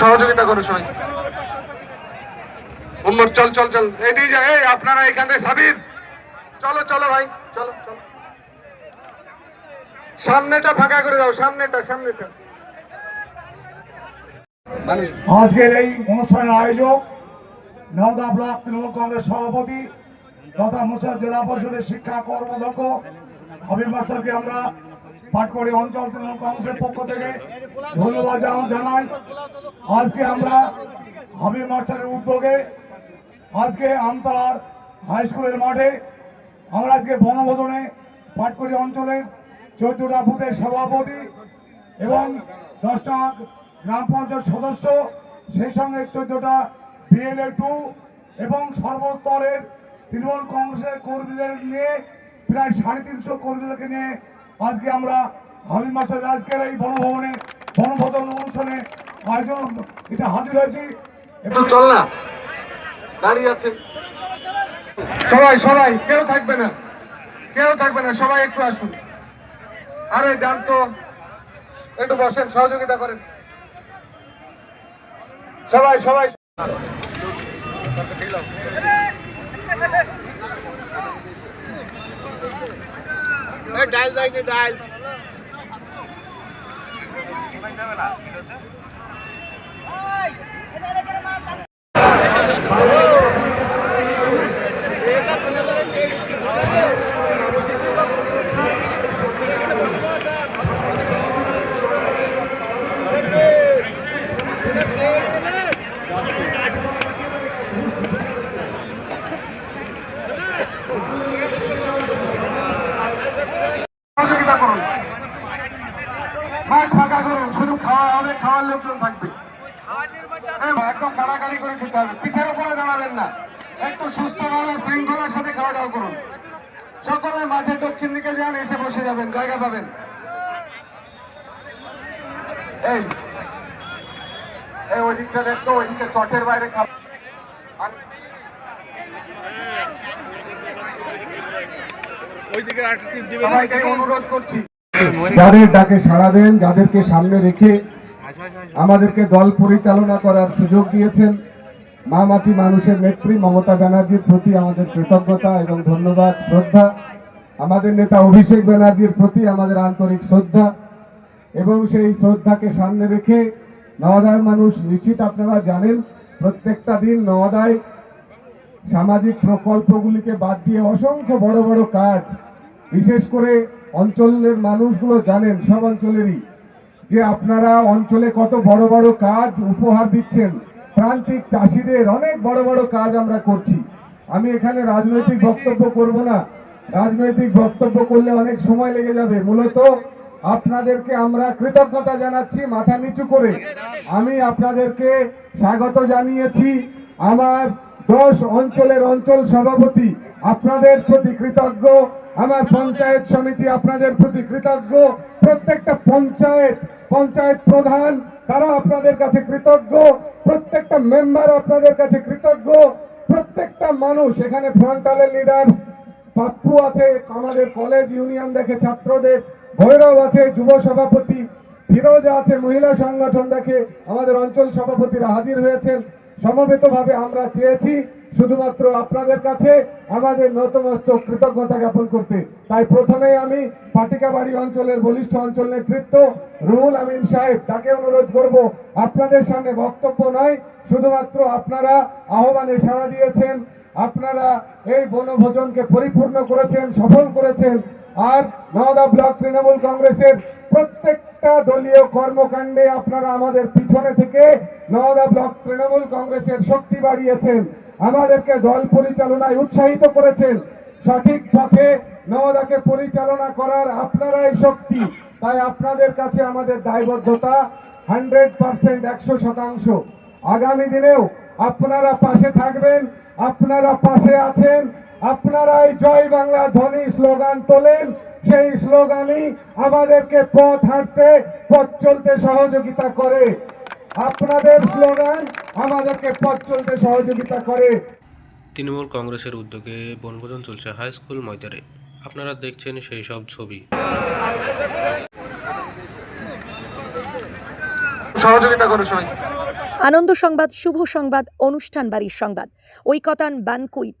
সহযোগিতা করো সবাই। উম্মর চল চল চল। এই, আপনারা সাবির। চলো চলো ভাই, চলো চলো। সামনেটা ফাঁকা করে দাও, সামনেটা সামনেটা। আজকের এই অনুষ্ঠানের আয়োজক নওদা ব্লক তৃণমূল কংগ্রেস সভাপতি তথা মুসা জেলা পরিষদের শিক্ষা কর্মদক্ষ হাবিব মাস্টারকে আমরা পাটকড়ি অঞ্চল তৃণমূল কংগ্রেসের পক্ষ থেকে ধন্যবাদ জানা- জানাই। আজকে আমরা হাবিব মাস্টারের উদ্যোগে আজকে আমতলার হাই স্কুলের মাঠে আমরা আজকে বনভোজনে পাটকুড়ি অঞ্চলের চোদ্দটা বুথের সভাপতি এবং দশটা গ্রাম পঞ্চায়েত সদস্য, সেই সঙ্গে চোদ্দটা বিএলএ টু এবং সর্বস্তরের তৃণমূল কংগ্রেসের কর্মীদের নিয়ে প্রায় সাড়ে তিনশো কর্মীদেরকে নিয়ে আজকে আমরা হাবিব মাসের আজকের এই বনভবনে বনভোজন অনুষ্ঠানে আয়োজন এটা হাজির হয়েছি। একটু চল না। দাঁড়িয়ে আছে সবাই সবাই কেউ থাকবে না। কেউ থাকবে না সবাই একটু আসুন। আরে যান তো। একটু বসেন সহযোগিতা করেন। সবাই সবাই। সহযোগিতা লোকজন থাকবে। একদম কাড়াকাড়ি করে খেতে হবে। পিঠের উপরে দাঁড়াবেন না। একটু সুস্থভাবে শৃঙ্খলার সাথে খাওয়া দাওয়া করুন। সকলে মাঠে দক্ষিণ দিকে যান এসে বসে যাবেন জায়গা পাবেন। এই এই ওই দিকটা দেখতো ওইদিকে চটের বাইরে খাবার সবাইকে অনুরোধ করছি। যাদের ডাকে সাড়া দেন যাদেরকে সামনে রেখে আমাদেরকে দল পরিচালনা করার সুযোগ দিয়েছেন মা মাটি মানুষের নেত্রী মমতা ব্যানার্জির প্রতি আমাদের কৃতজ্ঞতা এবং ধন্যবাদ, শ্রদ্ধা। আমাদের নেতা অভিষেক ব্যানার্জির প্রতি আমাদের আন্তরিক শ্রদ্ধা এবং সেই শ্রদ্ধাকে সামনে রেখে নওদার মানুষ নিশ্চিত আপনারা জানেন, প্রত্যেকটা দিন নওদায় সামাজিক প্রকল্পগুলিকে বাদ দিয়ে অসংখ্য বড় বড় কাজ, বিশেষ করে অঞ্চলের মানুষগুলো জানেন, সব অঞ্চলেরই। যে আপনারা অঞ্চলে কত বড় বড় কাজ উপহার দিচ্ছেন, প্রান্তিক চাষিদের অনেক বড় বড় কাজ আমরা করছি। আমি এখানে রাজনৈতিক বক্তব্য করব না। রাজনৈতিক বক্তব্য করলে অনেক সময় লেগে যাবে। মূলত আপনাদেরকে আমরা কৃতজ্ঞতা জানাচ্ছি মাথা নিচু করে। আমি আপনাদেরকে স্বাগত জানিয়েছি আমার দশ অঞ্চলের অঞ্চল সভাপতি। আপনাদের প্রতি কৃতজ্ঞ। আমার পঞ্চায়েত সমিতি আপনাদের প্রতি কৃতজ্ঞ। প্রত্যেকটা পঞ্চায়েত পঞ্চায়েত প্রধান, তারা আপনাদের কাছে কৃতজ্ঞ, প্রত্যেকটা মেম্বার আপনাদের কাছে কৃতজ্ঞ, প্রত্যেকটা মানুষ, এখানে ফ্রন্টালের লিডার পাপ্পু আছে, আমাদের কলেজ ইউনিয়ন দেখে ছাত্রদের, ভৈরব আছে, যুব সভাপতি, ফিরোজা আছে, মহিলা সংগঠন দেখে আমাদের অঞ্চল সভাপতিরা হাজির হয়েছেন। সমবেতভাবে আমরা চেয়েছি শুধুমাত্র আপনাদের কাছে আমাদের নতমস্ত কৃতজ্ঞতা জ্ঞাপন করতে। তাই প্রথমেই আমি পাটিকাবাড়ি অঞ্চলের বলিষ্ঠ অঞ্চল নেতৃত্ব রুহুল আমিন সাহেব তাকে অনুরোধ করব, আপনাদের সামনে বক্তব্য নয়, শুধুমাত্র আপনারা আহ্বানে সাড়া দিয়েছেন, আপনারা এই বনভোজনকে পরিপূর্ণ করেছেন, সফল করেছেন আর নওদা ব্লক তৃণমূল কংগ্রেসের প্রত্যেকটা দলীয় কর্মকাণ্ডে আপনারা আমাদের পিছনে থেকে নওদা ব্লক তৃণমূল কংগ্রেসের শক্তি বাড়িয়েছেন, আমাদেরকে দল পরিচালনায় উৎসাহিত করেছেন। সঠিক পথে নওদাকে পরিচালনা করার আপনারাই শক্তি, তাই আপনাদের কাছে আমাদের দায়বদ্ধতা হান্ড্রেড পার্সেন্ট, একশো শতাংশ। আগামী দিনেও আপনারা পাশে থাকবেন, আপনারা পাশে আছেন আপনারাই জয় বাংলা ধ্বনি স্লোগান তোলেন। সেই স্লোগানই আমাদেরকে পথ হাঁটতে পথ চলতে সহযোগিতা করে। আপনাদের স্লোগান আমাদেরকে পথ চলতে সহযোগিতা করে। তৃণমূল কংগ্রেসের উদ্যোগে বনভোজন চলছে হাই স্কুল ময়দানে। আপনারা দেখছেন সেই সব ছবি। সহযোগিতা করো সবাই। আনন্দ সংবাদ শুভ সংবাদ অনুষ্ঠান বাড়ির সংবাদ। Oikyatan banquet